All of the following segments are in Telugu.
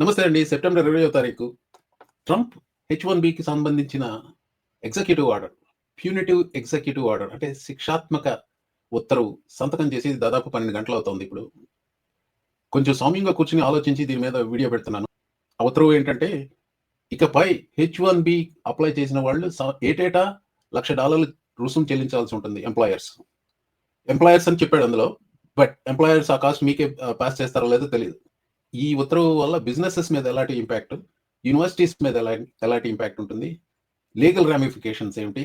నమస్తే అండి. సెప్టెంబర్ ఇరవయో తారీఖు. ట్రంప్ హెచ్ వన్ బికి సంబంధించిన executive order punitive executive order అంటే శిక్షాత్మక ఉత్తర్వు సంతకం చేసి దాదాపు పన్నెండు గంటలు అవుతుంది ఇప్పుడు. కొంచెం సౌమ్యంగా కూర్చుని ఆలోచించి దీని మీద వీడియో పెడుతున్నాను. ఆ ఉత్తర్వు ఏంటంటే ఇకపై హెచ్ వన్ బి అప్లై చేసిన వాళ్ళు స- ఏటేటా లక్ష డాలర్లు రుసుము చెల్లించాల్సి ఉంటుంది ఎంప్లాయర్స్. ఎంప్లాయర్స్ అని చెప్పాడు అందులో బట్ ఎంప్లాయర్స్ ఆ కాస్ట్ మీకే పాస్ చేస్తారో లేదో తెలియదు ఈ ఉత్తర్వు వల్ల బిజినెసెస్ మీద ఎలాంటి ఇంపాక్ట్ యూనివర్సిటీస్ మీద ఎలా ఎలాంటి ఇంపాక్ట్ ఉంటుంది లీగల్ రామిఫికేషన్స్ ఏమిటి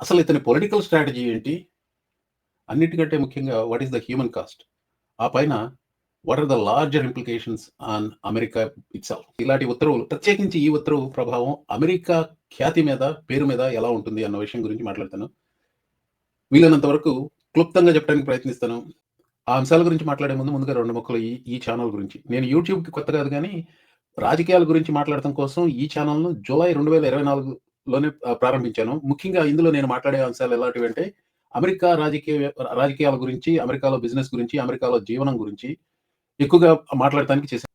అసలు ఇతని పొలిటికల్ స్ట్రాటజీ ఏంటి అన్నిటికంటే ముఖ్యంగా what is the human cost ఆ పైన what are the larger implications on America itself. ఇలాంటి ఉత్తర్వులు ప్రత్యేకించి ఈ ఉత్తర్వు ప్రభావం అమెరికా ఖ్యాతి మీద పేరు మీద ఎలా ఉంటుంది అన్న విషయం గురించి మాట్లాడతాను. వీలైనంత వరకు క్లుప్తంగా చెప్పడానికి ప్రయత్నిస్తాను. ఆ అంశాల గురించి మాట్లాడే ముందు ముందుగా రెండు మొక్కలు ఈ ఈ ఛానల్ గురించి. నేను యూట్యూబ్కి కొత్త కాదు కానీ రాజకీయాల గురించి మాట్లాడటం కోసం ఈ ఛానల్ను జూలై రెండు వేల ఇరవై నాలుగులోనే ప్రారంభించాను. ముఖ్యంగా ఇందులో నేను మాట్లాడే అంశాలు ఎలాంటివి అంటే అమెరికా రాజకీయ రాజకీయాల గురించి అమెరికాలో బిజినెస్ గురించి అమెరికాలో జీవనం గురించి ఎక్కువగా మాట్లాడటానికి చేశాను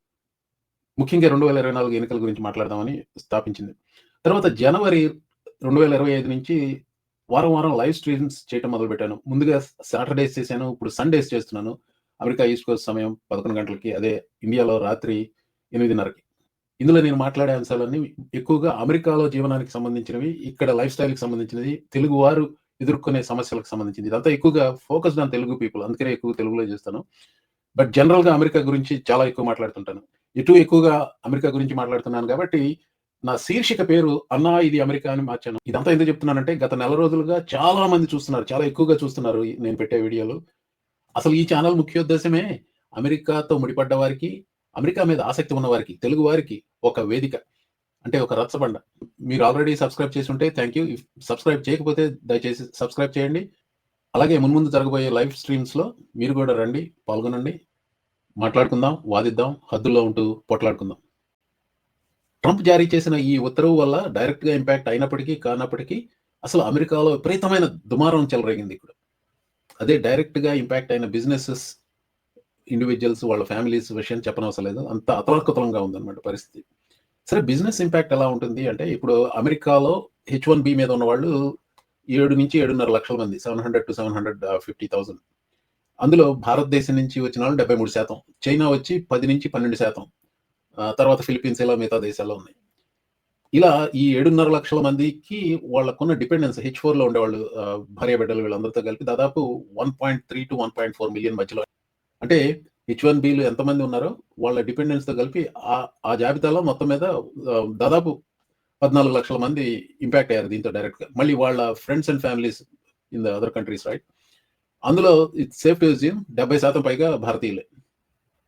ముఖ్యంగా రెండు వేల ఇరవై నాలుగు ఎన్నికల గురించి మాట్లాడదామని స్థాపించింది. తర్వాత జనవరి రెండు వేల ఇరవై ఐదు నుంచి వారం వారం లైవ్ స్ట్రీమ్స్ చేయడం మొదలు పెట్టాను ముందుగా సాటర్డేస్ చేశాను ఇప్పుడు సండేస్ చేస్తున్నాను. అమెరికా ఈస్ట్ కోస్ట్ సమయం పదకొండు గంటలకి అదే ఇండియాలో రాత్రి ఎనిమిదిన్నరకి. ఇందులో నేను మాట్లాడే అంశాలన్నీ ఎక్కువగా అమెరికాలో జీవనానికి సంబంధించినవి ఇక్కడ లైఫ్ స్టైల్కి సంబంధించినది తెలుగు వారు ఎదుర్కొనే సమస్యలకు సంబంధించింది. ఇదంతా ఎక్కువగా ఫోకస్డ్ ఆన్ తెలుగు పీపుల్ అందుకనే ఎక్కువ తెలుగులో చేస్తాను. బట్ జనరల్గా అమెరికా గురించి చాలా ఎక్కువ మాట్లాడుతుంటాను. ఎటు ఎక్కువగా అమెరికా గురించి మాట్లాడుతున్నాను కాబట్టి నా శీర్షిక పేరు అన్నా ఇది అమెరికా అని మార్చాను. ఇదంతా ఎందుకు చెప్తున్నానంటే గత నెల రోజులుగా చాలా మంది చూస్తున్నారు చాలా ఎక్కువగా చూస్తున్నారు ఈ- నేను పెట్టే వీడియోలు. అసలు ఈ ఛానల్ ముఖ్యోద్దేశమే అమెరికాతో ముడిపడ్డ వారికి అమెరికా మీద ఆసక్తి ఉన్న వారికి తెలుగు వారికి ఒక వేదిక అంటే ఒక రచ్చబండ. మీరు ఆల్రెడీ సబ్స్క్రైబ్ చేసి ఉంటే థ్యాంక్ యూ సబ్స్క్రైబ్ చేయకపోతే దయచేసి సబ్స్క్రైబ్ చేయండి. అలాగే మున్ముందు జరగబోయే లైవ్ స్ట్రీమ్స్లో మీరు కూడా రండి పాల్గొనండి. మాట్లాడుకుందాం వాదిద్దాం హద్దుల్లో ఉంటూ పొట్లాడుకుందాం. ట్రంప్ జారీ చేసిన ఈ ఉత్తర్వు వల్ల డైరెక్ట్గా ఇంపాక్ట్ అయినప్పటికీ కానప్పటికీ అసలు అమెరికాలో విపరీతమైన దుమారం చెలరేగింది ఇక్కడ. అదే డైరెక్ట్గా ఇంపాక్ట్ అయిన బిజినెసెస్ ఇండివిజువల్స్ వాళ్ళ ఫ్యామిలీస్ విషయం చెప్పనవసరం లేదు అంత అతలాకుతలంగా ఉందన్నమాట పరిస్థితి. సరే బిజినెస్ ఇంపాక్ట్ ఎలా ఉంటుంది అంటే ఇప్పుడు అమెరికాలో హెచ్ వన్ బి మీద ఉన్న వాళ్ళు ఏడు నుంచి ఏడున్నర లక్షల మంది seven hundred to seven hundred fifty thousand. అందులో భారతదేశం నుంచి వచ్చిన వాళ్ళు డెబ్బై మూడు శాతం. చైనా వచ్చి పది నుంచి పన్నెండు శాతం. తర్వాత ఫిలిపీన్స్ ఇలా మిగతా దేశాల్లో ఉన్నాయి. ఇలా ఈ ఏడున్నర లక్షల మందికి వాళ్ళకున్న డిపెండెన్స్ హెచ్ ఫోర్లో ఉండేవాళ్ళు భార్య బిడ్డలు వీళ్ళందరితో కలిపి దాదాపు one point three to one point four million మధ్యలో. అంటే హెచ్ వన్ బీలు ఎంతమంది ఉన్నారో వాళ్ళ డిపెండెన్స్తో కలిపి ఆ ఆ జాబితాలో మొత్తం మీద దాదాపు పద్నాలుగు లక్షల మంది ఇంపాక్ట్ అయ్యారు దీంతో డైరెక్ట్గా మళ్ళీ వాళ్ళ friends and families in the other countries right అందులో ఇట్స్ సేఫ్ టు అజ్యూమ్ డెబ్బై శాతం పైగా భారతీయులే.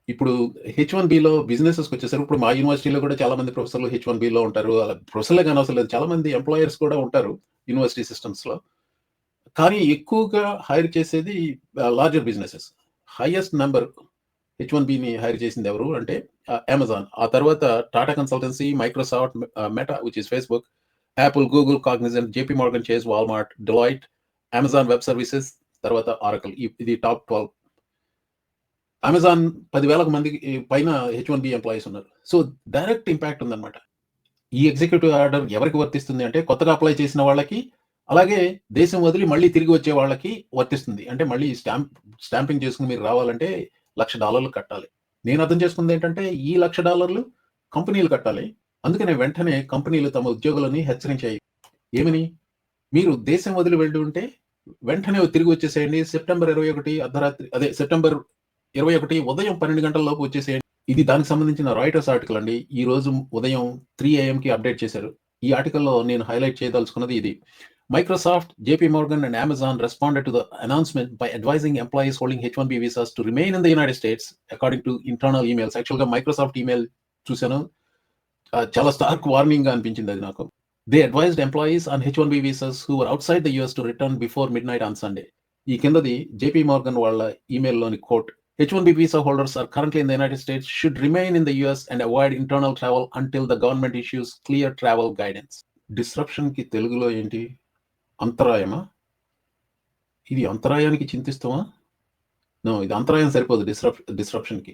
ఇప్పుడు హెచ్ వన్ బిలో బిజినెసెస్కి వచ్చేసరికి ఇప్పుడు మా యూనివర్సిటీలో కూడా చాలా మంది ప్రొఫెసర్లు హెచ్ వన్ బిలో ఉంటారు. అలా ప్రొఫెసర్లే కానీ అవసరం లేదు చాలా మంది ఎంప్లాయర్స్ కూడా ఉంటారు యూనివర్సిటీ సిస్టమ్స్లో. కానీ ఎక్కువగా హైర్ చేసేది larger businesses highest number H one బిని hire చేసింది ఎవరు అంటే అమెజాన్ ఆ తర్వాత Tata Consultancy Microsoft Meta which is Facebook Apple Google Cognizant JP Morgan Chase Walmart Deloitte Amazon Web Services తర్వాత ఆరకల్ ఇది టాప్ ట్వెల్వ్ అమెజాన్ పదివేల మందికి పైన హెచ్ వన్ బి ఎంప్లాయీస్ ఉన్నారు. సో డైరెక్ట్ ఇంపాక్ట్ ఉందన్నమాట. ఈ ఎగ్జిక్యూటివ్ ఆర్డర్ ఎవరికి వర్తిస్తుంది అంటే కొత్తగా అప్లై చేసిన వాళ్ళకి అలాగే దేశం వదిలి మళ్ళీ తిరిగి వచ్చే వాళ్ళకి వర్తిస్తుంది. అంటే మళ్ళీ స్టాంప్ స్టాంపింగ్ చేసుకుని మీరు రావాలంటే లక్ష డాలర్లు కట్టాలి. నేను అర్థం చేసుకుంది ఏంటంటే ఈ లక్ష డాలర్లు కంపెనీలు కట్టాలి. అందుకనే వెంటనే కంపెనీలు తమ ఉద్యోగులని హెచ్చరించాయి. ఏమని? మీరు దేశం వదిలి వెళ్ళి ఉంటే వెంటనే తిరిగి వచ్చేసేయండి. సెప్టెంబర్ ఇరవై ఒకటి అర్ధరాత్రి అదే సెప్టెంబర్ ఇరవై ఒకటి ఉదయం పన్నెండు గంటల లోపు వచ్చేసేయండి. ఇది దానికి సంబంధించిన రాయిటర్స్ ఆర్టికల్ అండి. ఈ రోజు ఉదయం త్రీ కి అప్డేట్ చేశారు. ఈ ఆర్టికల్లో నేను హైలైట్ చేయదలుచుకున్నది ఇది. Microsoft JP Morgan and Amazon responded to the announcement by advising employees holding H one B visas to remain in the United States according to internal emails యాక్చువల్గా మైక్రోసాఫ్ట్ ఈమెయిల్ చూశాను. చాలా స్టార్క్ వార్నింగ్గా అనిపించింది అది నాకు. They advised employees on H one B visas who are outside the US to return before midnight on Sunday ఈ కిందది జేపీ మార్గన్ వాళ్ళ ఈమెయిల్లోని quote H1B visa holders are currently in the United States should remain in the US and avoid internal travel until the government issues clear travel guidance. డిస్రప్షన్కి తెలుగులో ఏంటి అంతరాయమా ఇది అంతరాయానికి చింతిస్తామా నో ఇది అంతరాయం సరిపోదు డిస్రప్ డిస్రప్షన్కి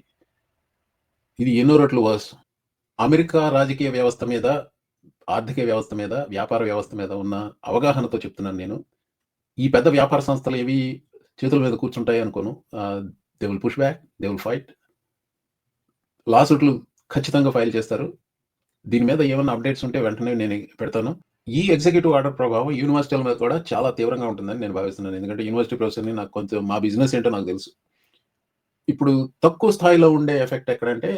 ఇది ఎన్నో రెట్లు వర్స్ అమెరికా రాజకీయ వ్యవస్థ మీద, ఆర్థిక వ్యవస్థ మీద, వ్యాపార వ్యవస్థ మీద ఉన్న అవగాహనతో చెప్తున్నాను నేను. ఈ పెద్ద వ్యాపార సంస్థలు ఏవి చేతుల మీద కూర్చుంటాయి అనుకోను. They will push back, they will fight. Law సూట్లు ఖచ్చితంగా ఫైల్ చేస్తారు. దీని మీద ఏమైనా అప్‌డేట్స్ ఉంటే వెంటనే నేను పెడతాను. ఈ ఎగ్జిక్యూటివ్ ఆర్డర్ ప్రభావం యూనివర్సిటీల మీద కూడా చాలా తీవ్రంగా ఉంటుందని నేను భావిస్తున్నాను. ఎందుకంటే యూనివర్సిటీ ప్రొఫెసర్‌ని నాకు కొంచెం మా బిజినెస్ ఏంటో నాకు తెలుసు. ఇప్పుడు తక్కువ స్థాయిలో ఉండే ఎఫెక్ట్ ఎక్కడంటే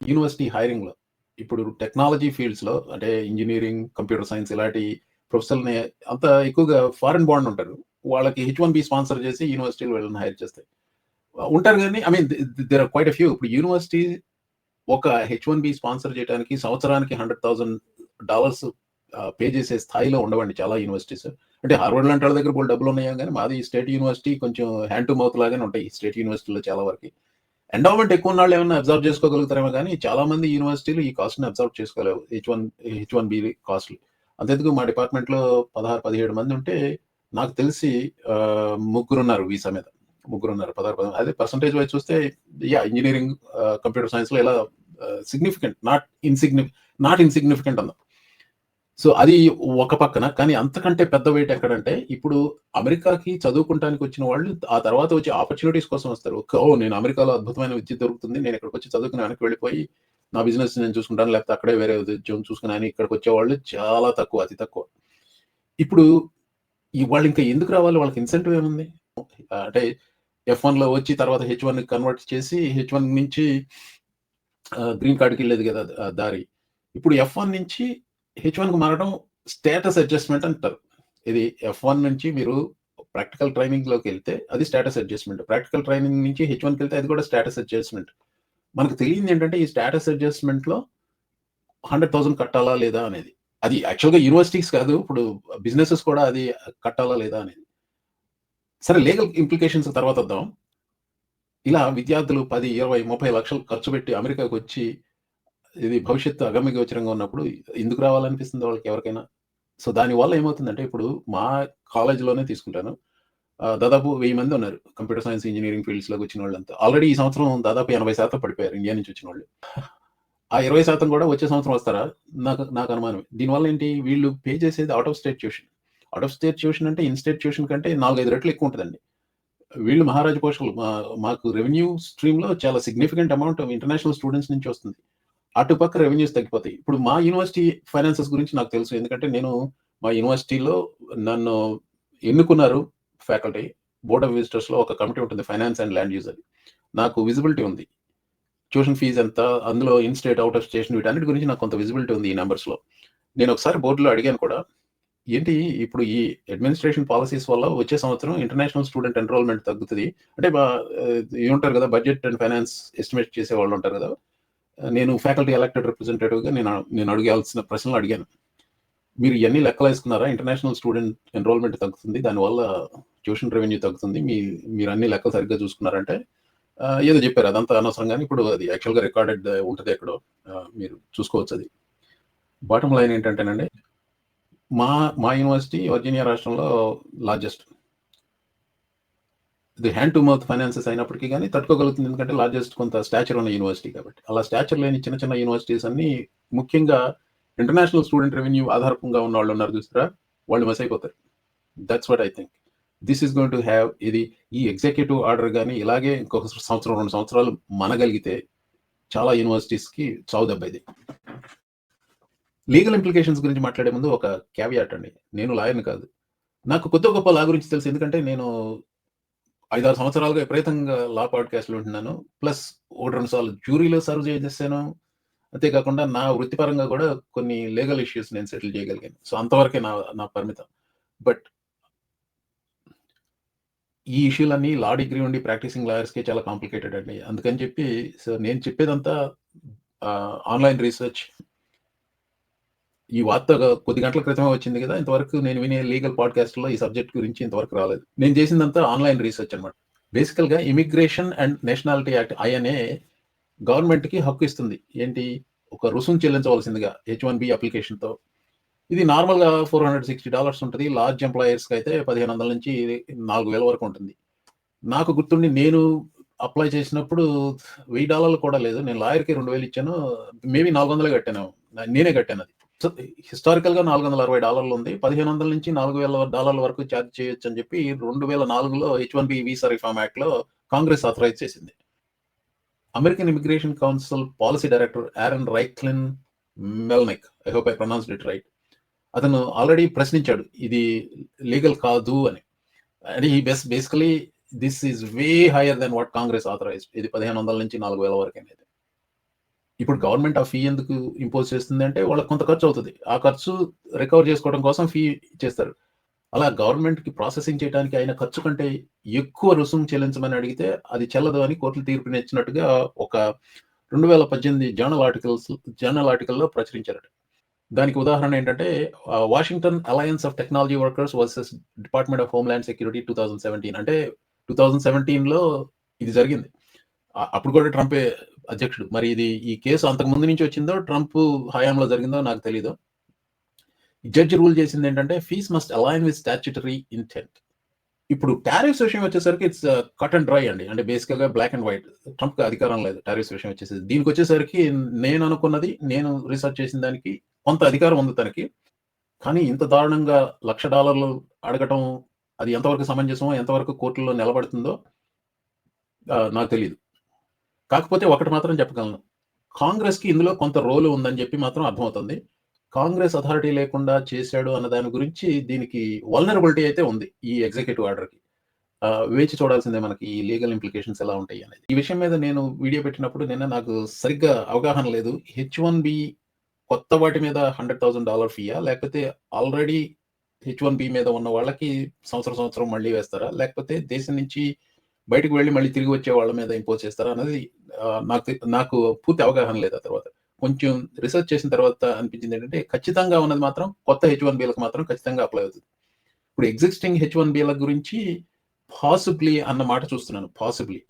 యూనివర్సిటీ హైరింగ్‌లో. ఇప్పుడు టెక్నాలజీ ఫీల్డ్స్‌లో అంటే ఇంజనీరింగ్ కంప్యూటర్ సైన్స్ ఇలాంటి ప్రొఫెసర్ని అంత ఎక్కువగా ఫారిన్ బాండ్ ఉంటారు. వాళ్ళకి హెచ్ వన్ బి స్పాన్సర్ చేసి యూనివర్సిటీలు వీళ్ళని హైర్ చేస్తాయి. ఉంటారు కానీ I mean there are quite few. ఇప్పుడు యూనివర్సిటీ ఒక హెచ్ వన్ బి స్పాన్సర్ చేయడానికి సంవత్సరానికి హండ్రెడ్ థౌసండ్ డాలర్స్ పే చేసే స్థాయిలో ఉండవండి చాలా యూనివర్సిటీస్. అంటే హార్వర్డ్ లాంటి వాళ్ళ దగ్గర డబ్బులు ఉన్నాయా కానీ మాది స్టేట్ యూనివర్సిటీ కొంచెం హ్యాండ్ టు మౌత్ లాగానే ఉంటాయి. స్టేట్ యూనివర్సిటీలో చాలా వరకు ఎండోమెంట్ ఎక్కువ ఉన్నోళ్ళు ఏమైనా అబ్జర్వ్ చేసుకోగలుగుతారేమో కానీ చాలా మంది యూనివర్సిటీలు ఈ కాస్ట్‌ని observe చేసుకోలేవు. H one H one B కాస్ట్‌లు. అంతెందుకు మా డిపార్ట్మెంట్‌లో 16, 17 మంది ఉంటే నాకు తెలిసి ముగ్గురు ముగ్గురున్నారు వీసా మీద. ముగ్గురున్నారు. 16, 18 అదే పర్సంటేజ్ వైజ్ చూస్తే యా ఇంజనీరింగ్ కంప్యూటర్ కంప్యూటర్ సైన్స్‌లో ఇలా సిగ్నిఫికెంట్ నాట్ ఇన్‌సిగ్ని నాట్ ఇన్‌సిగ్నిఫికెంట్ అందాం. సో, అది ఒక పక్కన. కానీ అంతకంటే పెద్ద వెయిట్ ఎక్కడంటే ఇప్పుడు అమెరికాకి చదువుకుంటానికి వచ్చిన వాళ్ళు ఆ తర్వాత వచ్చే ఆపర్చునిటీస్ కోసం వస్తారు. ఓ నేను అమెరికాలో అద్భుతమైన విద్య దొరుకుతుంది. నేను ఇక్కడికొచ్చి చదువుకుని వెనక్కి వెళ్ళిపోయి నా బిజినెస్ నేను చూసుకుంటాను. లేకపోతే అక్కడే వేరే ఉద్యోగం చూసుకుని అని ఇక్కడికొచ్చేవాళ్ళు చాలా తక్కువ. అతి తక్కువ. ఇప్పుడు ఈ వాళ్ళు ఇంకా ఎందుకు రావాలి? వాళ్ళకి ఇన్సెంటివ్ ఏముంది? అంటే ఎఫ్ ఎఫ్-1లో వచ్చి తర్వాత హెచ్ వన్ కన్వర్ట్ చేసి హెచ్ వన్ నుంచి గ్రీన్ కార్డ్కి వెళ్ళేది కదా! దారి. ఇప్పుడు ఎఫ్ వన్ నుంచి హెచ్-1కి మారడం స్టేటస్ అడ్జస్ట్‌మెంట్ అంటారు. ఇది ఎఫ్ వన్ నుంచి మీరు ప్రాక్టికల్ ట్రైనింగ్‌లోకెళ్తే అది స్టేటస్ అడ్జస్ట్‌మెంట్. ప్రాక్టికల్ ట్రైనింగ్ నుంచి హెచ్ వన్కి వెళ్తే అది కూడా స్టేటస్ అడ్జస్ట్‌మెంట్. మనకు తెలియందేంటంటే ఈ స్టేటస్ అడ్జస్ట్‌మెంట్‌లో 100,000 కట్టాలా లేదా అనేది. అది యాక్చువల్‌గా యూనివర్సిటీస్ కాదు. ఇప్పుడు బిజినెసెస్ కూడా అది కట్టాలా లేదా అనేది. సరే లీగల్ ఇంప్లికేషన్స్ తర్వాత వద్దాం. ఇలా విద్యార్థులు 10, 20, 30 లక్షలు ఖర్చు పెట్టి అమెరికాకు వచ్చి ఇది భవిష్యత్తు అగమ్యగోచరంగా ఉన్నప్పుడు ఎందుకు రావాలనిపిస్తుంది వాళ్ళకి ఎవరికైనా? సో, దానివల్ల ఏమవుతుందంటే ఇప్పుడు మా కాలేజీలోనే తీసుకుంటాను. దాదాపు వెయ్యి మంది ఉన్నారు. కంప్యూటర్ సైన్స్, ఇంజనీరింగ్ ఫీల్డ్స్‌లోకి వచ్చిన వాళ్ళంతా. ఆల్రెడీ ఈ సంవత్సరం దాదాపు 80% పడిపోయారు ఇండియా నుంచి వచ్చినోళ్ళు. ఆ 20% కూడా వచ్చే సంవత్సరం వస్తారా? నాకు నాకు అనుమానం దీనివల్ల ఏంటి? వీళ్ళు పే చేసేది out of state tuition. Out of state tuition అంటే ఇన్ స్టేట్ ట్యూషన్ కంటే 4, 5 రెట్లు ఎక్కువ ఉంటుందండి వీళ్ళు మహారాజ పోషకులు. మా మాకు రెవెన్యూ స్ట్రీమ్‌లో చాలా సిగ్నిఫికెంట్ అమౌంట్ ఇంటర్నేషనల్ స్టూడెంట్స్ నుంచి వస్తుంది. అటుపక్క రెవెన్యూస్ తగ్గిపోతాయి. ఇప్పుడు మా యూనివర్సిటీ ఫైనాన్సెస్ గురించి నాకు తెలుసు. ఎందుకంటే నేను మా యూనివర్సిటీలో నన్ను ఎన్నుకున్నారు ఫ్యాకల్టీ. బోర్డ్ ఆఫ్ విజిటర్స్‌లో ఒక కమిటీ ఉంటుంది. ఫైనాన్స్ అండ్ ల్యాండ్ యూజ్ అది నాకు విజిబిలిటీ ఉంది. ట్యూషన్ ఫీజు ఎంత? అందులో ఇన్ స్టేట్, ఆఫ్ స్టేషన్ వీటన్నిటి గురించి నాకు కొంత విజిబిలిటీ ఉంది ఈ నెంబర్స్లో నేను ఒకసారి బోర్డులో అడిగాను కూడా. ఏంటి ఇప్పుడు ఈ అడ్మినిస్ట్రేషన్ పాలసీస్ వల్ల వచ్చే సంవత్సరం ఇంటర్నేషనల్ స్టూడెంట్ ఎన్రోల్‌మెంట్ తగ్గుతుంది అంటే ఉంటారు కదా! బడ్జెట్ అండ్ ఫైనాన్స్ ఎస్టిమేట్ చేసే వాళ్ళు ఉంటారు కదా! నేను ఫ్యాకల్టీ ఎలక్టెడ్ రిప్రజెంటేటివ్‌గా నేను నేను అడిగాల్సిన ప్రశ్నలు అడిగాను. మీరు ఇయన్నీ లెక్కలేసుకున్నారా? ఇంటర్నేషనల్ స్టూడెంట్ ఎన్రోల్‌మెంట్ తగ్గుతుంది. దానివల్ల ట్యూషన్ రెవెన్యూ తగ్గుతుంది. మీ మీరు అన్ని లెక్కలు సరిగ్గా చూసుకున్నారంటే ఏదో చెప్పారు. అదంతా అనవసరం కానీ ఇప్పుడు అది యాక్చువల్‌గా రికార్డెడ్ ఉంటది ఎక్కడో. మీరు చూసుకోవచ్చు అది బాటం లైన్ ఏంటంటేనండి మా మా యూనివర్సిటీ వర్జీనియా రాష్ట్రంలో లార్జెస్ట్. ఇది హ్యాండ్ టు మౌత్ ఫైనాన్సెస్ అయినప్పటికీ కానీ తట్టుకోగలుగుతుంది. ఎందుకంటే లార్జెస్ట్ కొంత స్టాచర్ ఉన్న యూనివర్సిటీ కాబట్టి. అలా స్టాచర్ లేని చిన్న చిన్న యూనివర్సిటీస్ అన్ని ముఖ్యంగా ఇంటర్నేషనల్ స్టూడెంట్ రెవెన్యూ ఆధారకంగా ఉన్నవాళ్ళు ఉన్నారు చూసారా? వాళ్ళు మిస్ అయిపోతారు. That's what I think. This is going to have ఇది ఈ ఎగ్జిక్యూటివ్ ఆర్డర్ కానీ ఇలాగే ఇంకొక సంవత్సరం, రెండు సంవత్సరాలు మనగలిగితే చాలా యూనివర్సిటీస్‌కి చావు దెబ్బ ఇది. లీగల్ ఇంప్లికేషన్స్ గురించి మాట్లాడే ముందు ఒక క్యావియాట్ అండి. నేను లాయర్‌ని కాదు. నాకు కొత్త గొప్ప లా గురించి తెలుసు. ఎందుకంటే నేను 5, 6 సంవత్సరాలుగా విపరీతంగా లా పాడ్‌కాస్ట్‌లు ఉంటున్నాను ప్లస్ 1, 2 సార్లు జ్యూరీలో సర్వ్ చేసేసాను. అంతేకాకుండా నా వృత్తిపరంగా కూడా కొన్ని లీగల్ ఇష్యూస్ నేను సెటిల్ చేయగలిగాను. సో, అంతవరకే నా నా పరిమితం. బట్ ఈ ఇష్యూలన్నీ లా డిగ్రీ ఉండి ప్రాక్టీసింగ్ లాయర్స్కి చాలా కాంప్లికేటెడ్ అండి. అందుకని చెప్పి సో, నేను చెప్పేదంతా ఆన్‌లైన్ రీసెర్చ్ ఈ వార్త కొద్ది గంటల క్రితమే వచ్చింది కదా! ఇంతవరకు నేను వినే లీగల్ పాడ్‌కాస్ట్‌లో ఈ సబ్జెక్ట్ గురించి ఇంతవరకు రాలేదు. నేను చేసిందంతా ఆన్‌లైన్ రీసెర్చ్ అన్నమాట. బేసికల్‌గా immigration and nationality act INA గవర్నమెంట్‌కి హక్కు ఇస్తుంది. ఏంటి? ఒక రుసుము చెల్లించవలసిందిగా హెచ్-1బీ అప్లికేషన్‌తో. ఇది నార్మల్‌గా $460 ఉంటది. లార్జ్ ఎంప్లాయర్స్కి అయితే పదిహేను వందల నుంచి 4000 వరకు ఉంటుంది. నాకు గుర్తుండి నేను అప్లై చేసినప్పుడు వెయ్యి డాలర్లు కూడా లేదు నేను లాయర్కి రెండు వేలు ఇచ్చాను మేబీ నాలుగు వందలే కట్టాను నేనే కట్టాను అది హిస్టారికల్గా నాలుగు వందల అరవై డాలర్లు ఉంది పదిహేను వందల నుంచి నాలుగు వేల డాలర్ల వరకు ఛార్జ్ చేయొచ్చు అని చెప్పి రెండు వేల నాలుగులో H one B visa reform యాక్ట్లో కాంగ్రెస్ ఆథరైజ్ చేసింది. American Immigration Council policy director Aaron Reichlin Melnick I hope I pronounce it right అతను ఆల్రెడీ ప్రశ్నించాడు ఇది లీగల్ కాదు అని. అని బెస్ basically this is way higher than what Congress authorize ఇది పదిహేను వందల నుంచి నాలుగు వేల వరకు అనేది ఇప్పుడు గవర్నమెంట్ ఆ ఫీ ఎందుకు ఇంపోజ్ చేస్తుంది అంటే వాళ్ళకి కొంత ఖర్చు అవుతుంది. ఆ ఖర్చు రికవర్ చేసుకోవడం కోసం ఫీ చేస్తారు. అలా గవర్నమెంట్కి ప్రాసెసింగ్ చేయడానికి అయిన ఖర్చు కంటే ఎక్కువ రుసుము చెల్లించమని అడిగితే అది చెల్లదు అని కోర్టులు తీర్పునిచ్చినట్టుగా ఒక రెండు వేల పద్దెనిమిది జర్నల్ ఆర్టికల్స్ జర్నల్ ఆర్టికల్లో ప్రచురించారట. దానికి ఉదాహరణ ఏంటంటే Washington Alliance of Technology Workers versus Department of Homeland Security two thousand seventeen అంటే టూ థౌజండ్ సెవెంటీన్లో ఇది జరిగింది. అప్పుడు కూడా ట్రంపే అధ్యక్షుడు. మరి ఇది ఈ కేసు అంతకు ముందు నుంచి వచ్చిందో ట్రంప్ హయాంలో జరిగిందో నాకు తెలియదు జడ్జి రూల్ చేసింది ఏంటంటే fees must align with statutory intent ఇప్పుడు టారిఫ్స్ విషయం వచ్చేసరికి ఇట్స్ కట్ అండ్ డ్రై అండి. అంటే బేసికల్గా బ్లాక్ అండ్ వైట్ ట్రంప్కి అధికారం లేదు టారిఫ్స్ విషయం వచ్చేసి. దీనికి వచ్చేసరికి నేను అనుకున్నది నేను రీసెర్చ్ చేసిన దానికి కొంత అధికారం ఉంది తనకి. కానీ ఇంత దారుణంగా లక్ష డాలర్లు అడగటం అది ఎంతవరకు సమంజసమో ఎంతవరకు కోర్టులో నిలబడుతుందో నాకు తెలియదు కాకపోతే ఒకటి మాత్రం చెప్పగలను. కాంగ్రెస్కి ఇందులో కొంత రోలు ఉందని చెప్పి మాత్రం అర్థమవుతుంది. కాంగ్రెస్ అథారిటీ లేకుండా చేశాడు అన్న దాని గురించి దీనికి వల్నరబిలిటీ అయితే ఉంది ఈ ఎగ్జిక్యూటివ్ ఆర్డర్కి వేచి చూడాల్సిందే మనకి ఈ లీగల్ ఇంప్లికేషన్స్ ఎలా ఉంటాయి అనేది. ఈ విషయం మీద నేను వీడియో పెట్టినప్పుడు నిన్న నాకు సరిగ్గా అవగాహన లేదు. హెచ్ వన్ బి కొత్త వాటి మీద హండ్రెడ్ థౌసండ్ డాలర్ ఫీయా? లేకపోతే ఆల్రెడీ హెచ్ వన్ బి మీద ఉన్న వాళ్ళకి సంవత్సరం సంవత్సరం మళ్ళీ వేస్తారా? లేకపోతే దేశం నుంచి బయటకు వెళ్ళి మళ్ళీ తిరిగి వచ్చే వాళ్ళ మీద ఇంపోజ్ చేస్తారా అనేది నాకు నాకు పూర్తి అవగాహన లేదు ఆ తర్వాత. కొంచెం రీసెర్చ్ చేసిన తర్వాత అనిపించింది ఏంటంటే ఖచ్చితంగా ఉన్నది మాత్రం కొత్త హెచ్ వన్ బీలకు మాత్రం ఖచ్చితంగా అప్లై అవుతుంది. ఇప్పుడు ఎగ్జిస్టింగ్ హెచ్ వన్ బీల గురించి పాసిబ్లీ అన్న మాట చూస్తున్నాను పాసిబ్లీ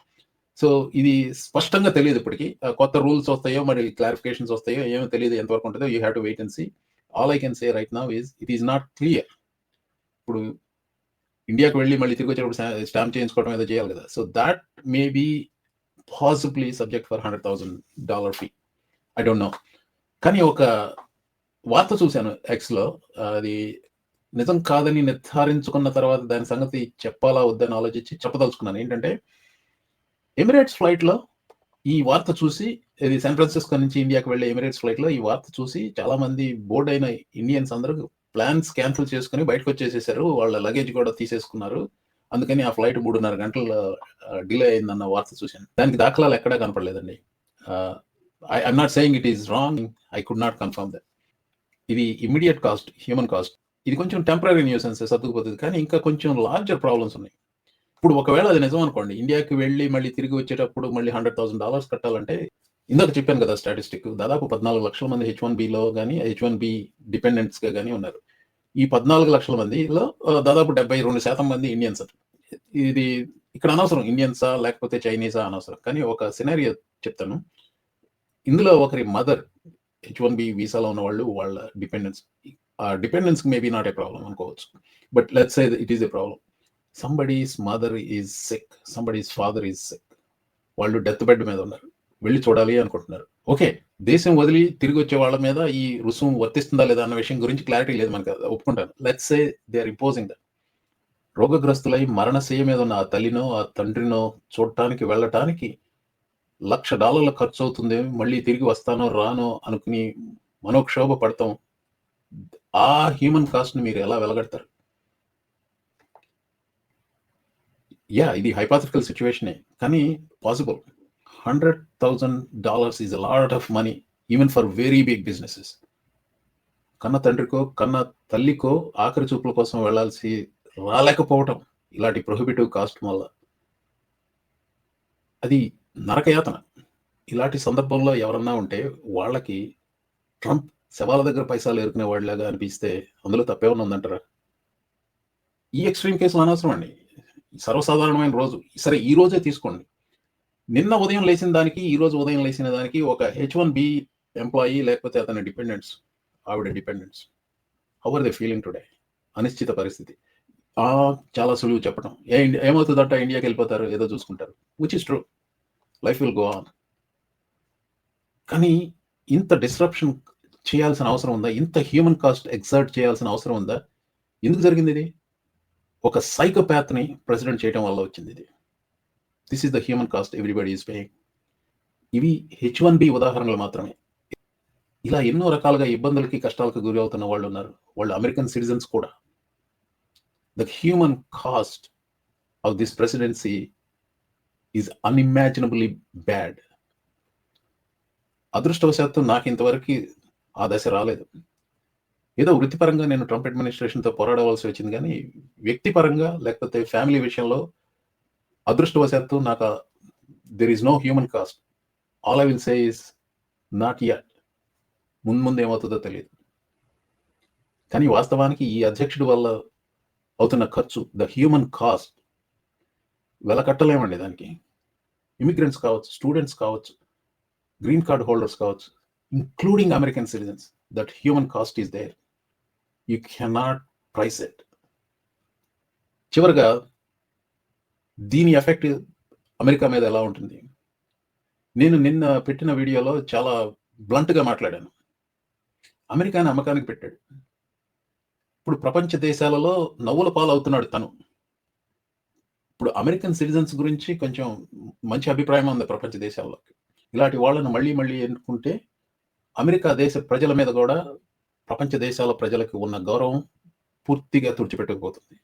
సో ఇది స్పష్టంగా తెలియదు ఇప్పటికి. కొత్త రూల్స్ వస్తాయో మరి క్లారిఫికేషన్స్ వస్తాయో ఏమో తెలియదు ఎంతవరకు ఉంటుందో you have to wait and see all I can say right now is it is not clear ఇప్పుడు ఇండియాకి వెళ్ళి మళ్ళీ తిరిగి వచ్చేటప్పుడు స్టాంప్ చేయించుకోవడం ఏదో చేయాలి కదా. So that may be possibly subject for hundred thousand dollar fee I don't know కానీ ఒక వార్త చూశాను ఎక్స్లో. అది నిజం కాదని నిర్ధారించుకున్న తర్వాత దాని సంగతి చెప్పాలా వద్దని ఆలోచించి చెప్పదలుచుకున్నాను. ఏంటంటే ఎమిరేట్స్ ఫ్లైట్లో ఈ వార్త చూసి ఇది శాన్ ఫ్రాన్సిస్కో నుంచి ఇండియాకి వెళ్ళే ఎమిరేట్స్ ఫ్లైట్లో ఈ వార్త చూసి చాలామంది బోర్డ్ అయిన ఇండియన్స్ అందరూ ప్లాన్స్ క్యాన్సిల్ చేసుకుని బయటకు వచ్చేసేసారు. వాళ్ళ లగేజ్ కూడా తీసేసుకున్నారు. అందుకని ఆ ఫ్లైట్ మూడున్నర గంటలు డిలే అయిందన్న వార్త చూశాను. దానికి దాఖలాలు ఎక్కడా కనపడలేదండి. I'm not saying it is wrong. I could not confirm that ఇది ఇమీడియట్ కాస్ట్ హ్యూమన్ కాస్ట్. ఇది కొంచెం టెంపరీ న్యూసెన్స్ సర్దుకుపోతుంది. కానీ ఇంకా కొంచెం లార్జర్ ప్రాబ్లమ్స్ ఉన్నాయి. ఇప్పుడు ఒకవేళ అది నిజం అనుకోండి ఇండియాకి వెళ్ళి మళ్ళీ తిరిగి వచ్చేటప్పుడు మళ్ళీ హండ్రెడ్ థౌసండ్ డాలర్స్ కట్టాలంటే ఇందాక చెప్పాను కదా స్టాటిస్టిక్ దాదాపు పద్నాలుగు లక్షల మంది హెచ్ వన్ బిలో కానీ హెచ్ వన్ బి డిపెండెంట్స్గా కానీ ఉన్నారు. ఈ పద్నాలుగు లక్షల మందిలో దాదాపు డెబ్బై రెండు శాతం మంది ఇండియన్స్ ఇది ఇక్కడ అనవసరం. ఇండియన్సా లేకపోతే చైనీసా అనవసరం. కానీ ఒక సినారియో చెప్తాను. ఇందులో ఒకరి మదర్ హెచ్ వన్ బి వీసాలో ఉన్న వాళ్ళు వాళ్ళ డిపెండెన్స్ ఆ dependence maybe not a problem అనుకోవచ్చు. But let's say it is a problem somebody's mother is sick somebody's father is sick వాళ్ళు డెత్ బెడ్ మీద ఉన్నారు. వెళ్ళి చూడాలి అనుకుంటున్నారు. ఓకే దేశం వదిలి తిరిగి వచ్చే వాళ్ళ మీద ఈ రుసుము వర్తిస్తుందా లేదా అన్న విషయం గురించి క్లారిటీ లేదు మనకు. ఒప్పుకుంటాను. Let's say they are imposing that రోగగ్రస్తులై మరణశయ మీద ఉన్న ఆ తల్లినో ఆ తండ్రినో చూడటానికి వెళ్ళటానికి లక్ష డాలర్ల ఖర్చు అవుతుంది. మళ్ళీ తిరిగి వస్తానో రానో అనుకుని మనోక్షోభ పడతాం. ఆ హ్యూమన్ కాస్ట్ని మీరు ఎలా వెలగడతారు? యా ఇది హైపాథిటికల్ సిచ్యువేషనే కానీ possible hundred thousand dollars is a lot of money even for very big businesses. కన్న తండ్రికో కన్న తల్లికో ఆఖరి చూపుల కోసం వెళ్ళాల్సి రాలేకపోవటం ఇలాంటి ప్రొహిబిటివ్ కాస్ట్ వల్ల. అది నరకయాతన. ఇలాంటి సందర్భంలో ఎవరన్నా ఉంటే వాళ్ళకి ట్రంప్ శవాల దగ్గర పైసలు ఎరుకునే వాళ్ళలాగా అనిపిస్తే అందులో తప్పేమన్నా ఉందంటారా? ఈ ఎక్స్ట్రీమ్ కేసులు అనవసరం అండి సర్వసాధారణమైన రోజు. సరే ఈ రోజే తీసుకోండి. నిన్న ఉదయం లేచిన దానికి ఈ రోజు ఉదయం లేచిన దానికి ఒక హెచ్ వన్ బి ఎంప్లాయీ లేకపోతే అతని డిపెండెంట్స్ ఆవిడ dependents how they feeling today అనిశ్చిత పరిస్థితి. ఆ చాలా సులువు చెప్పడం ఏ ఏమవుతుందట? ఇండియాకి వెళ్ళిపోతారు ఏదో చూసుకుంటారు. Which is true life will go on కానీ ఇంత డిస్ట్రప్షన్ చేయాల్సిన అవసరం ఉందా? ఇంత హ్యూమన్ కాస్ట్ ఎగ్జర్ట్ చేయాల్సిన అవసరం ఉందా? ఎందుకు జరిగింది ఇది? ఒక సైకోపాత్ని ప్రెసిడెంట్ చేయడం వల్ల వచ్చింది ఇది. This is the human cost everybody is paying ఇవి హెచ్ వన్ బి ఉదాహరణలు మాత్రమే. ఇలా ఎన్నో రకాలుగా ఇబ్బందులకి కష్టాలకు గురి అవుతున్న వాళ్ళు ఉన్నారు. వాళ్ళు అమెరికన్ సిటిజన్స్ కూడా. The human cost of this presidency is unimaginably bad అదృష్టవశాత్తు నాకు ఇంతవరకు ఆ దశ రాలేదు. ఏదో వృత్తిపరంగా నేను ట్రంప్ అడ్మినిస్ట్రేషన్తో పోరాడవలసి వచ్చింది కానీ వ్యక్తిపరంగా లేకపోతే ఫ్యామిలీ విషయంలో అదృష్టవశాత్తు నాకు there is no human cost all I will say is not yet ముందు ముందు ఏమవుతుందో తెలియదు. కానీ వాస్తవానికి ఈ అధ్యక్షుడి వల్ల అవుతున్న ఖర్చు ద హ్యూమన్ కాస్ట్ వెలకట్టలేమండి దానికి. ఇమిగ్రెంట్స్ కావచ్చు స్టూడెంట్స్ కావచ్చు గ్రీన్ కార్డ్ హోల్డర్స్ కావచ్చు including American citizens that human cost is there you cannot price it చివరిగా దీని ఎఫెక్ట్ అమెరికా మీద ఎలా ఉంటుంది? నేను నిన్న పెట్టిన వీడియోలో చాలా బ్లంట్గా మాట్లాడాను. అమెరికాని అమ్మకానికి పెట్టాడు. ఇప్పుడు ప్రపంచ దేశాలలో నవ్వుల పాలవుతున్నాడు తను. ఇప్పుడు అమెరికన్ సిటిజన్స్ గురించి కొంచెం మంచి అభిప్రాయం ఉంది ప్రపంచ దేశాల్లో ఇలాంటి వాళ్ళను మళ్ళీ మళ్ళీ ఎన్నుకుంటే అమెరికా దేశ ప్రజల మీద కూడా ప్రపంచ దేశాల ప్రజలకు ఉన్న గౌరవం పూర్తిగా తుడిచిపెట్టకపోతుంది.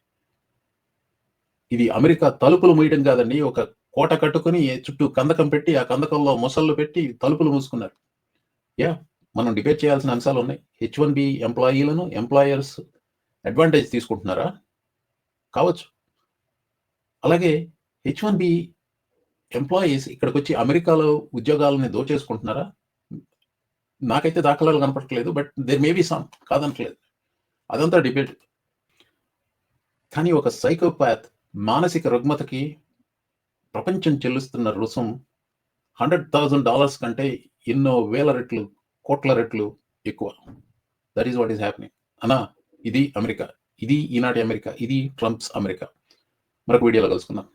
ఇది అమెరికా తలుపులు మూయడం కాదండి. ఒక కోట కట్టుకుని చుట్టూ కందకం పెట్టి ఆ కందకంలో మొసళ్ళు పెట్టి తలుపులు మూసుకున్నారు. యా మనం డిబేట్ చేయాల్సిన అంశాలు ఉన్నాయి. హెచ్ వన్ బి ఎంప్లాయీలను ఎంప్లాయర్స్ అడ్వాంటేజ్ తీసుకుంటున్నారా? కావచ్చు. అలాగే హెచ్ వన్ బి ఎంప్లాయీస్ ఇక్కడికి వచ్చి అమెరికాలో ఉద్యోగాలని దోచేసుకుంటున్నారా? నాకైతే దాఖలాలు కనపడట్లేదు but there may be some కాదనట్లేదు. అదంతా డిబేట్. కానీ ఒక సైకోపాత్ మానసిక రుగ్మతకి ప్రపంచం చెల్లిస్తున్న రుసుం హండ్రెడ్ థౌజండ్ డాలర్స్ కంటే ఎన్నో వేల రెట్లు కోట్ల రెట్లు ఎక్కువ. That is what is happening అనా ఇది అమెరికా. ఇది ఈనాటి అమెరికా. ఇది ట్రంప్స్ అమెరికా. మరొక వీడియోలో కలుసుకుందాం.